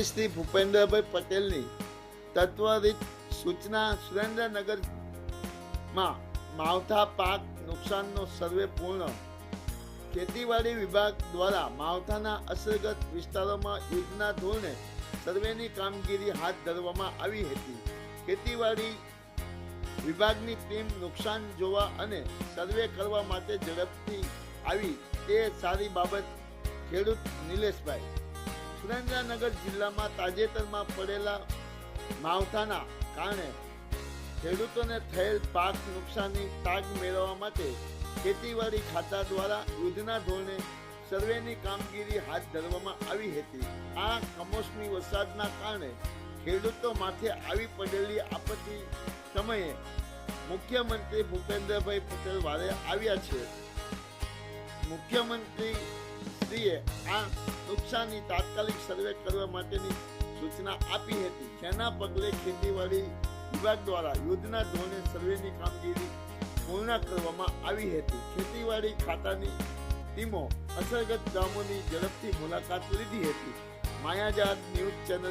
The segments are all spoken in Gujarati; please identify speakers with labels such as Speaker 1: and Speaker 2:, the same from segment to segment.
Speaker 1: ભૂપેન્દ્રભાઈ પટેલની તત્વરિત સૂચના સુરેન્દ્રનગરમાં માવઠા પાક નુકસાનનો સર્વે પૂર્ણ. ખેતીવાડી વિભાગ દ્વારા માવઠાના અસરગ્રસ્ત વિસ્તારોમાં યુદ્ધના ધોરણે સર્વેની કામગીરી હાથ ધરવામાં આવી હતી. ખેતીવાડી વિભાગની ટીમ નુકસાન જોવા અને સર્વે કરવા માટે ઝડપથી આવી તે સારી બાબત ખેડૂત નિલેશભાઈ સુરેન્દ્રનગર જિલ્લામાં તાજેતરમાં પડેલા માવઠાના કારણે ખેડૂતોને થયેલ પાક નુકસાનની તાગ મેળવવા માટે ખેતીવાડી ખાતા દ્વારા યુદ્ધના ધોરણે સર્વેની કામગીરી હાથ ધરવામાં આવી હતી. આ કમોસમી વરસાદના કારણે ખેડૂતો માથે આવી પડેલી આપત્તિ સમયે મુખ્યમંત્રી ભૂપેન્દ્રભાઈ પટેલ વારે આવ્યા છે. મુખ્યમંત્રી શ્રીએ આ નુકસાનની તાત્કાલિક સર્વે કરવા માટેની સૂચના આપી હતી. જેના પગલે ખેતીવાડી વિભાગ દ્વારા યુદ્ધના ધોરણે સર્વેની કામગીરી પૂર્ણ કરવામાં આવી હતી. ખેતીવાડી ખાતાની ટીમો અસરગ્રસ્ત ગામોની ઝડપથી મુલાકાત લીધી હતી. માયાજાત ન્યૂઝ ચેનલ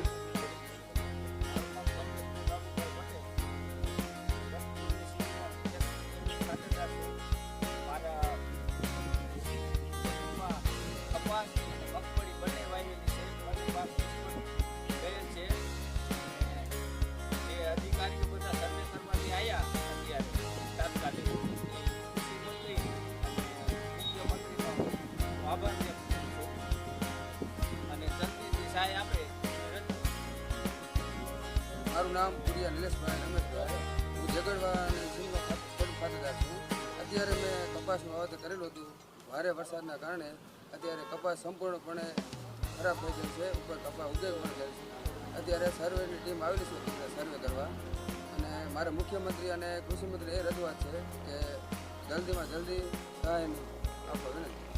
Speaker 2: મારું નામ પુરિયા નિલેશભાઈ રમેશભાઈ. હું જગડવાની ખેડૂત ખાતેદાર છું. અત્યારે મેં કપાસનું વાવેતર કરેલું હતું. ભારે વરસાદના કારણે અત્યારે કપાસ સંપૂર્ણપણે ખરાબ થઈ ગયું છે. ઉપર કપાસ ઉગે પણ ગયેલ છે. અત્યારે સર્વેની ટીમ આવેલી છે સર્વે કરવા. અને મારે મુખ્યમંત્રી અને કૃષિમંત્રી એ રજૂઆત છે કે જલ્દીમાં જલ્દી સહાય આપવા વિનંતી.